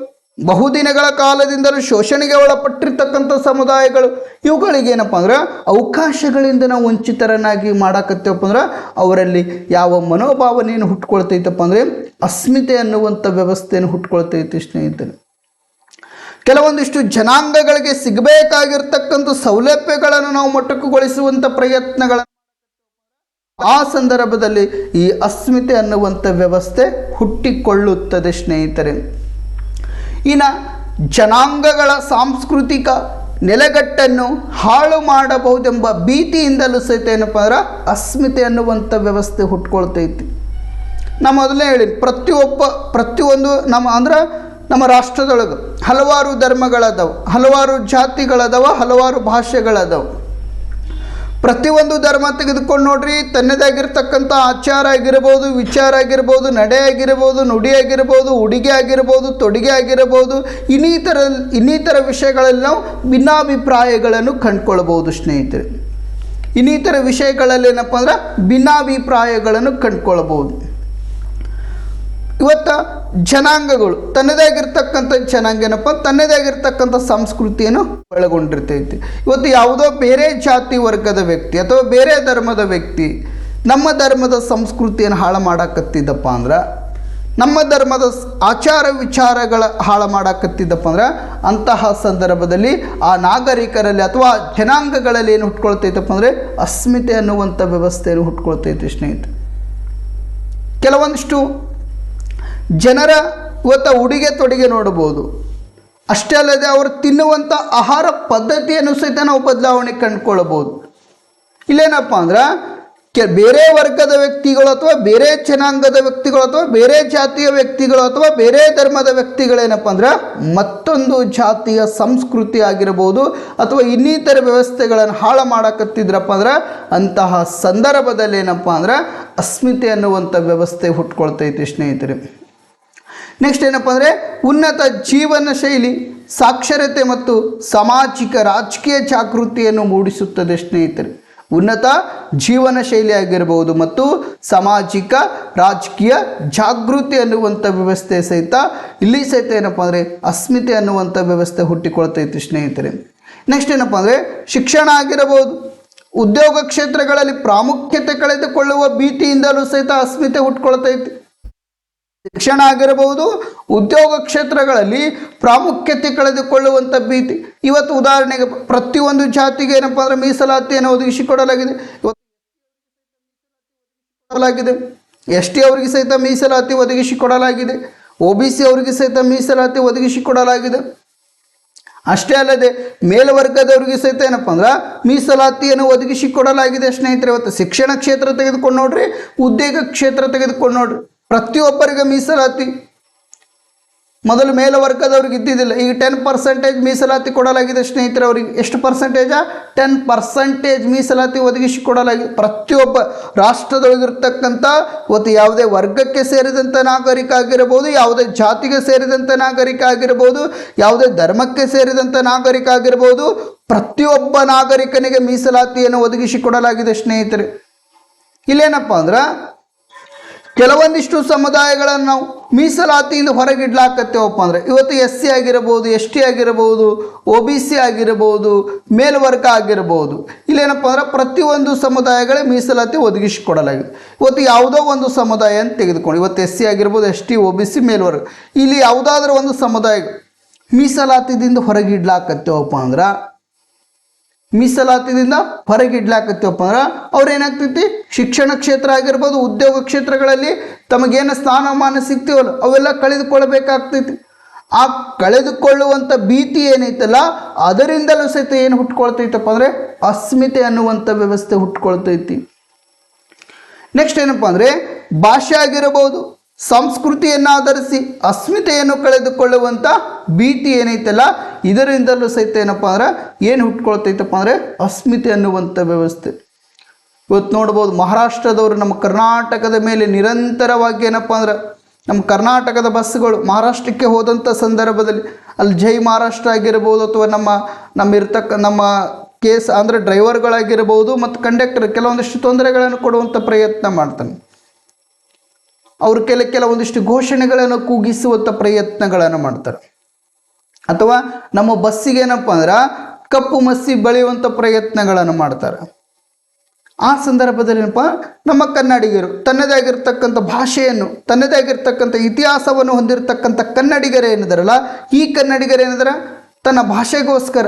ಬಹುದಿನಗಳ ಕಾಲದಿಂದಲೂ ಶೋಷಣೆಗೆ ಒಳಪಟ್ಟಿರ್ತಕ್ಕಂಥ ಸಮುದಾಯಗಳು, ಇವುಗಳಿಗೆ ಏನಪ್ಪ ಅಂದ್ರೆ ಅವಕಾಶಗಳಿಂದ ನಾವು ವಂಚಿತರನ್ನಾಗಿ ಮಾಡಾಕತ್ತೇವಪ್ಪ ಅಂದ್ರೆ ಅವರಲ್ಲಿ ಯಾವ ಮನೋಭಾವನೆಯನ್ನು ಹುಟ್ಕೊಳ್ತೈತಪ್ಪ ಅಂದರೆ ಅಸ್ಮಿತೆ ಅನ್ನುವಂಥ ವ್ಯವಸ್ಥೆಯನ್ನು ಹುಟ್ಕೊಳ್ತೈತಿ ಸ್ನೇಹಿತರೆ. ಕೆಲವೊಂದಿಷ್ಟು ಜನಾಂಗಗಳಿಗೆ ಸಿಗಬೇಕಾಗಿರ್ತಕ್ಕಂಥ ಸೌಲಭ್ಯಗಳನ್ನು ನಾವು ಮೊಟಕುಗೊಳಿಸುವಂಥ ಪ್ರಯತ್ನಗಳ ಆ ಸಂದರ್ಭದಲ್ಲಿ ಈ ಅಸ್ಮಿತೆ ಅನ್ನುವಂಥ ವ್ಯವಸ್ಥೆ ಹುಟ್ಟಿಕೊಳ್ಳುತ್ತದೆ, ಸ್ನೇಹಿತರೆ. ಇನ್ನು ಜನಾಂಗಗಳ ಸಾಂಸ್ಕೃತಿಕ ನೆಲೆಗಟ್ಟನ್ನು ಹಾಳು ಮಾಡಬಹುದೆಂಬ ಭೀತಿಯಿಂದಲೂ ಸಹಿತ ಏನಪ್ಪ ಅಂದ್ರೆ ಅಸ್ಮಿತೆ ಅನ್ನುವಂಥ ವ್ಯವಸ್ಥೆ ಹುಟ್ಕೊಳ್ತೈತಿ. ನಾ ಮೊದಲೇ ಹೇಳಿ ಪ್ರತಿಯೊಬ್ಬ, ಪ್ರತಿಯೊಂದು ನಮ್ಮ ಅಂದ್ರೆ ನಮ್ಮ ರಾಷ್ಟ್ರದೊಳಗೆ. ಹಲವಾರು ಧರ್ಮಗಳದಾವ, ಹಲವಾರು ಜಾತಿಗಳದಾವ, ಹಲವಾರು ಭಾಷೆಗಳದಾವ. ಪ್ರತಿಯೊಂದು ಧರ್ಮ ತೆಗೆದುಕೊಂಡು ನೋಡ್ರಿ, ತನ್ನದಾಗಿರ್ತಕ್ಕಂಥ ಆಚಾರ ಆಗಿರ್ಬೋದು, ವಿಚಾರ ಆಗಿರ್ಬೋದು, ನಡೆ ಆಗಿರ್ಬೋದು, ನುಡಿ ಆಗಿರ್ಬೋದು, ಉಡುಗೆ ಆಗಿರ್ಬೋದು, ತೊಡುಗೆ ಆಗಿರ್ಬೋದು, ಇನ್ನಿತರ ಇನ್ನಿತರ ವಿಷಯಗಳಲ್ಲಿ ನಾವು ಭಿನ್ನಾಭಿಪ್ರಾಯಗಳನ್ನು ಕಂಡುಕೊಳ್ಬೋದು ಸ್ನೇಹಿತರೆ. ಇನ್ನಿತರ ವಿಷಯಗಳಲ್ಲಿ ಏನಪ್ಪ ಅಂದ್ರೆ ಭಿನ್ನಾಭಿಪ್ರಾಯಗಳನ್ನು ಕಂಡುಕೊಳ್ಬೋದು ಇವತ್ತು ಜನಾಂಗಗಳು ತನ್ನದೇ ಆಗಿರ್ತಕ್ಕಂಥ ಜನಾಂಗ ಏನಪ್ಪ ತನ್ನದೇ ಆಗಿರ್ತಕ್ಕಂಥ ಸಂಸ್ಕೃತಿಯನ್ನು ಒಳಗೊಂಡಿರ್ತೈತಿ. ಇವತ್ತು ಯಾವುದೋ ಬೇರೆ ಜಾತಿ ವರ್ಗದ ವ್ಯಕ್ತಿ ಅಥವಾ ಬೇರೆ ಧರ್ಮದ ವ್ಯಕ್ತಿ ನಮ್ಮ ಧರ್ಮದ ಸಂಸ್ಕೃತಿಯನ್ನು ಹಾಳು ಮಾಡಾಕತ್ತಿದ್ದಪ್ಪ ಅಂದ್ರೆ, ನಮ್ಮ ಧರ್ಮದ ಆಚಾರ ವಿಚಾರಗಳ ಹಾಳು ಮಾಡಾಕತ್ತಿದ್ದಪ್ಪ ಅಂದ್ರೆ, ಅಂತಹ ಸಂದರ್ಭದಲ್ಲಿ ಆ ನಾಗರಿಕರಲ್ಲಿ ಅಥವಾ ಜನಾಂಗಗಳಲ್ಲಿ ಏನು ಹುಟ್ಕೊಳ್ತೈತಪ್ಪ ಅಂದರೆ ಅಸ್ಮಿತೆ ಅನ್ನುವಂಥ ವ್ಯವಸ್ಥೆಯನ್ನು ಹುಟ್ಕೊಳ್ತೈತಿ ಸ್ನೇಹಿತರೆ. ಕೆಲವೊಂದಿಷ್ಟು ಜನರ ಇವತ್ತು ಉಡುಗೆ ತೊಡುಗೆ ನೋಡ್ಬೋದು ಅಷ್ಟೇ ಅಲ್ಲದೆ ಅವರು ತಿನ್ನುವಂಥ ಆಹಾರ ಪದ್ಧತಿಯನ್ನು ಸಹಿತ ನಾವು ಬದಲಾವಣೆ ಕಂಡುಕೊಳ್ಳಬಹುದು. ಇಲ್ಲೇನಪ್ಪ ಅಂದ್ರೆ ಕೆ, ಬೇರೆ ವರ್ಗದ ವ್ಯಕ್ತಿಗಳು ಅಥವಾ ಬೇರೆ ಜನಾಂಗದ ವ್ಯಕ್ತಿಗಳು ಅಥವಾ ಬೇರೆ ಜಾತಿಯ ವ್ಯಕ್ತಿಗಳು ಅಥವಾ ಬೇರೆ ಧರ್ಮದ ವ್ಯಕ್ತಿಗಳೇನಪ್ಪ ಅಂದ್ರೆ ಮತ್ತೊಂದು ಜಾತಿಯ ಸಂಸ್ಕೃತಿ ಆಗಿರಬಹುದು ಅಥವಾ ಇನ್ನಿತರ ವ್ಯವಸ್ಥೆಗಳನ್ನು ಹಾಳು ಮಾಡಕತ್ತಿದ್ರಪ್ಪ ಅಂದ್ರೆ ಅಂತಹ ಸಂದರ್ಭದಲ್ಲಿ ಏನಪ್ಪ ಅಂದ್ರೆ ಅಸ್ಮಿತೆ ಅನ್ನುವಂಥ ವ್ಯವಸ್ಥೆ ಹುಟ್ಕೊಳ್ತೈತಿ ಸ್ನೇಹಿತರೆ. ನೆಕ್ಸ್ಟ್ ಏನಪ್ಪ ಅಂದರೆ ಉನ್ನತ ಜೀವನ ಶೈಲಿ, ಸಾಕ್ಷರತೆ ಮತ್ತು ಸಾಮಾಜಿಕ ರಾಜಕೀಯ ಜಾಗೃತಿಯನ್ನು ಮೂಡಿಸುತ್ತದೆ ಸ್ನೇಹಿತರೆ. ಉನ್ನತ ಜೀವನ ಶೈಲಿ ಆಗಿರಬಹುದು ಮತ್ತು ಸಾಮಾಜಿಕ ರಾಜಕೀಯ ಜಾಗೃತಿ ಅನ್ನುವಂಥ ವ್ಯವಸ್ಥೆ ಸಹಿತ ಇಲ್ಲಿ ಸಹಿತ ಏನಪ್ಪ ಅಂದರೆ ಅಸ್ಮಿತೆ ಅನ್ನುವಂಥ ವ್ಯವಸ್ಥೆ ಹುಟ್ಟಿಕೊಳ್ತೈತಿ ಸ್ನೇಹಿತರೆ. ನೆಕ್ಸ್ಟ್ ಏನಪ್ಪ ಅಂದರೆ ಶಿಕ್ಷಣ ಆಗಿರಬಹುದು ಉದ್ಯೋಗ ಕ್ಷೇತ್ರಗಳಲ್ಲಿ ಪ್ರಾಮುಖ್ಯತೆ ಕಳೆದುಕೊಳ್ಳುವ ಭೀತಿಯಿಂದಲೂ ಸಹಿತ ಅಸ್ಮಿತೆ ಹುಟ್ಕೊಳ್ತೈತಿ. ಶಿಕ್ಷಣ ಆಗಿರಬಹುದು, ಉದ್ಯೋಗ ಕ್ಷೇತ್ರಗಳಲ್ಲಿ ಪ್ರಾಮುಖ್ಯತೆ ಕಳೆದುಕೊಳ್ಳುವಂಥ ಭೀತಿ. ಇವತ್ತು ಉದಾಹರಣೆಗೆ ಪ್ರತಿಯೊಂದು ಜಾತಿಗೆ ಏನಪ್ಪ ಅಂದರೆ ಮೀಸಲಾತಿಯನ್ನು ಒದಗಿಸಿಕೊಡಲಾಗಿದೆ ಕೊಡಲಾಗಿದೆ. ಎಸ್ ಟಿ ಅವರಿಗೆ ಸಹಿತ ಮೀಸಲಾತಿ ಒದಗಿಸಿಕೊಡಲಾಗಿದೆ. ಒ ಬಿ ಸಿ ಅವರಿಗೆ ಸಹಿತ ಮೀಸಲಾತಿ ಒದಗಿಸಿಕೊಡಲಾಗಿದೆ. ಅಷ್ಟೇ ಅಲ್ಲದೆ ಮೇಲ್ವರ್ಗದವರಿಗೆ ಸಹಿತ ಏನಪ್ಪ ಅಂದ್ರೆ ಮೀಸಲಾತಿಯನ್ನು ಒದಗಿಸಿಕೊಡಲಾಗಿದೆ ಸ್ನೇಹಿತರೆ. ಇವತ್ತು ಶಿಕ್ಷಣ ಕ್ಷೇತ್ರ ತೆಗೆದುಕೊಂಡು ನೋಡ್ರಿ, ಉದ್ಯೋಗ ಕ್ಷೇತ್ರ ತೆಗೆದುಕೊಂಡು ನೋಡ್ರಿ. ಪ್ರತಿಯೊಬ್ಬರಿಗೆ ಮೀಸಲಾತಿ. ಮೊದಲು ಮೇಲ್ವರ್ಗದವ್ರಿಗೆ ಇದ್ದಿದ್ದಿಲ್ಲ. ಈಗ ಟೆನ್ ಪರ್ಸೆಂಟೇಜ್ ಮೀಸಲಾತಿ ಕೊಡಲಾಗಿದೆ ಸ್ನೇಹಿತರೆ ಅವರಿಗೆ. ಎಷ್ಟು ಪರ್ಸೆಂಟೇಜಾ ಟೆನ್ ಪರ್ಸೆಂಟೇಜ್ ಮೀಸಲಾತಿ ಒದಗಿಸಿ ಕೊಡಲಾಗಿದೆ. ಪ್ರತಿಯೊಬ್ಬ ರಾಷ್ಟ್ರದೊಳಗಿರ್ತಕ್ಕಂಥ, ಇವತ್ತು ಯಾವುದೇ ವರ್ಗಕ್ಕೆ ಸೇರಿದಂಥ ನಾಗರಿಕ ಆಗಿರ್ಬೋದು, ಯಾವುದೇ ಜಾತಿಗೆ ಸೇರಿದಂಥ ನಾಗರಿಕ ಆಗಿರ್ಬೋದು, ಯಾವುದೇ ಧರ್ಮಕ್ಕೆ ಸೇರಿದಂಥ ನಾಗರಿಕ ಆಗಿರ್ಬೋದು, ಪ್ರತಿಯೊಬ್ಬ ನಾಗರಿಕನಿಗೆ ಮೀಸಲಾತಿಯನ್ನು ಒದಗಿಸಿ ಕೊಡಲಾಗಿದೆ ಸ್ನೇಹಿತರೆ. ಇಲ್ಲೇನಪ್ಪ ಅಂದ್ರೆ ಕೆಲವೊಂದಿಷ್ಟು ಸಮುದಾಯಗಳನ್ನು ನಾವು ಮೀಸಲಾತಿಯಿಂದ ಹೊರಗಿಡ್ಲಾಕತ್ತೇವಪ್ಪ ಅಂದರೆ ಇವತ್ತು ಎಸ್ ಸಿ ಆಗಿರಬಹುದು ಎಸ್ ಟಿ ಆಗಿರಬಹುದು ಒ ಬಿ ಸಿ ಆಗಿರಬಹುದು ಮೇಲ್ವರ್ಗ ಆಗಿರಬಹುದು ಇಲ್ಲೇನಪ್ಪ ಅಂದ್ರೆ ಪ್ರತಿಯೊಂದು ಸಮುದಾಯಗಳೇ ಮೀಸಲಾತಿ ಒದಗಿಸಿಕೊಡಲಾಗಿದೆ. ಇವತ್ತು ಯಾವುದೋ ಒಂದು ಸಮುದಾಯ ಅಂತ ತೆಗೆದುಕೊಂಡು, ಇವತ್ತು ಎಸ್ ಸಿ ಆಗಿರ್ಬೋದು, S T, O B C, ಮೇಲ್ವರ್ಗ, ಇಲ್ಲಿ ಯಾವುದಾದ್ರೂ ಒಂದು ಸಮುದಾಯ ಮೀಸಲಾತಿದಿಂದ ಹೊರಗಿಡ್ಲಾಕತ್ತೇವಪ್ಪ ಅಂದ್ರೆ ಮೀಸಲಾತಿದಿಂದ ಹೊರಗಿಡ್ಲಾಕತ್ತೀವಪ್ಪ ಅಂದ್ರೆ ಅವ್ರು ಏನಾಗ್ತೈತಿ? ಶಿಕ್ಷಣ ಕ್ಷೇತ್ರ ಆಗಿರ್ಬೋದು, ಉದ್ಯೋಗ ಕ್ಷೇತ್ರಗಳಲ್ಲಿ ತಮಗೇನು ಸ್ಥಾನಮಾನ ಸಿಗ್ತೀವಲ್ಲ, ಅವೆಲ್ಲ ಕಳೆದುಕೊಳ್ಬೇಕಾಗ್ತೈತಿ. ಆ ಕಳೆದುಕೊಳ್ಳುವಂಥ ಭೀತಿ ಏನೈತಲ್ಲ, ಅದರಿಂದಲೂ ಸಹಿತ ಏನು ಹುಟ್ಕೊಳ್ತೈತಪ್ಪ ಅಂದರೆ ಅಸ್ಮಿತೆ ಅನ್ನುವಂಥ ವ್ಯವಸ್ಥೆ ಹುಟ್ಕೊಳ್ತೈತಿ. ನೆಕ್ಸ್ಟ್ ಏನಪ್ಪ ಅಂದರೆ ಭಾಷೆ ಆಗಿರಬಹುದು ಸಂಸ್ಕೃತಿಯನ್ನು ಆಧರಿಸಿ ಅಸ್ಮಿತೆಯನ್ನು ಕಳೆದುಕೊಳ್ಳುವಂಥ ಭೀತಿ ಏನೈತಲ್ಲ ಇದರಿಂದಲೂ ಸಹಿತ ಏನಪ್ಪ ಅಂದ್ರೆ ಏನು ಹುಟ್ಕೊಳ್ತೈತಪ್ಪ ಅಂದರೆ ಅಸ್ಮಿತೆ ಅನ್ನುವಂಥ ವ್ಯವಸ್ಥೆ. ಇವತ್ತು ನೋಡ್ಬೋದು ಮಹಾರಾಷ್ಟ್ರದವರು ನಮ್ಮ ಕರ್ನಾಟಕದ ಮೇಲೆ ನಿರಂತರವಾಗಿ ಏನಪ್ಪ ಅಂದ್ರೆ ನಮ್ಮ ಕರ್ನಾಟಕದ ಬಸ್ಸುಗಳು ಮಹಾರಾಷ್ಟ್ರಕ್ಕೆ ಹೋದಂಥ ಸಂದರ್ಭದಲ್ಲಿ ಅಲ್ಲಿ ಜೈ ಮಹಾರಾಷ್ಟ್ರ ಆಗಿರ್ಬೋದು ಅಥವಾ ನಮ್ಮ ನಮ್ಮ ಇರ್ತಕ್ಕ ನಮ್ಮ ಕೇಸ್ ಅಂದರೆ ಡ್ರೈವರ್ಗಳಾಗಿರ್ಬೋದು ಮತ್ತು ಕಂಡಕ್ಟರ್ ಕೆಲವೊಂದಿಷ್ಟು ತೊಂದರೆಗಳನ್ನು ಕೊಡುವಂಥ ಪ್ರಯತ್ನ ಮಾಡ್ತಾನೆ. ಅವ್ರ ಕೆಲ ಕೆಲವೊಂದಿಷ್ಟು ಘೋಷಣೆಗಳನ್ನು ಕೂಗಿಸುವಂಥ ಪ್ರಯತ್ನಗಳನ್ನು ಮಾಡ್ತಾರೆ. ಅಥವಾ ನಮ್ಮ ಬಸ್ಸಿಗೆ ಏನಪ್ಪ ಅಂದ್ರೆ ಕಪ್ಪು ಮಸಿ ಬೆಳೆಯುವಂಥ ಪ್ರಯತ್ನಗಳನ್ನು ಮಾಡ್ತಾರೆ. ಆ ಸಂದರ್ಭದಲ್ಲಿ ಏನಪ್ಪ, ನಮ್ಮ ಕನ್ನಡಿಗರು ತನ್ನದೇ ಆಗಿರ್ತಕ್ಕಂಥ ಭಾಷೆಯನ್ನು ತನ್ನದೇ ಆಗಿರ್ತಕ್ಕಂಥ ಇತಿಹಾಸವನ್ನು ಹೊಂದಿರತಕ್ಕಂಥ ಕನ್ನಡಿಗರು ಏನಿದಾರಲ್ಲ ಈ ಕನ್ನಡಿಗರು ಏನಿದಾರ ತನ್ನ ಭಾಷೆಗೋಸ್ಕರ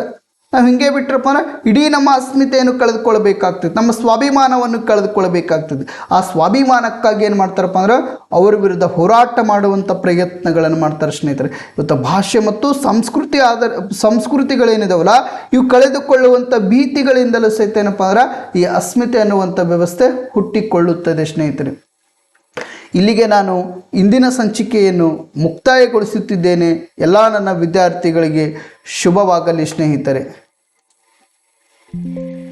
ನಾವು ಹಿಂಗೆ ಬಿಟ್ರಪ್ಪ ಅಂದ್ರೆ ಇಡೀ ನಮ್ಮ ಅಸ್ಮಿತೆಯನ್ನು ಕಳೆದುಕೊಳ್ಳಬೇಕಾಗ್ತದೆ. ನಮ್ಮ ಸ್ವಾಭಿಮಾನವನ್ನು ಕಳೆದುಕೊಳ್ಳಬೇಕಾಗ್ತದೆ. ಆ ಸ್ವಾಭಿಮಾನಕ್ಕಾಗಿ ಏನು ಮಾಡ್ತಾರಪ್ಪ ಅಂದ್ರೆ ಅವರ ವಿರುದ್ಧ ಹೋರಾಟ ಮಾಡುವಂಥ ಪ್ರಯತ್ನಗಳನ್ನು ಮಾಡ್ತಾರೆ ಸ್ನೇಹಿತರೆ. ಇವತ್ತು ಭಾಷೆ ಮತ್ತು ಸಂಸ್ಕೃತಿ ಆಧಾರ ಸಂಸ್ಕೃತಿಗಳೇನಿದಾವಲ್ಲ, ಇವು ಕಳೆದುಕೊಳ್ಳುವಂಥ ಭೀತಿಗಳಿಂದಲೂ ಸಹಿತ ಏನಪ್ಪ ಅಂದ್ರೆ ಈ ಅಸ್ಮಿತೆ ಅನ್ನುವಂಥ ವ್ಯವಸ್ಥೆ ಹುಟ್ಟಿಕೊಳ್ಳುತ್ತದೆ ಸ್ನೇಹಿತರೆ. ಇಲ್ಲಿಗೆ ನಾನು ಇಂದಿನ ಸಂಚಿಕೆಯನ್ನು ಮುಕ್ತಾಯಗೊಳಿಸುತ್ತಿದ್ದೇನೆ. ಎಲ್ಲ ನನ್ನ ವಿದ್ಯಾರ್ಥಿಗಳಿಗೆ ಶುಭವಾಗಲಿ ಸ್ನೇಹಿತರೆ. Mm-hmm.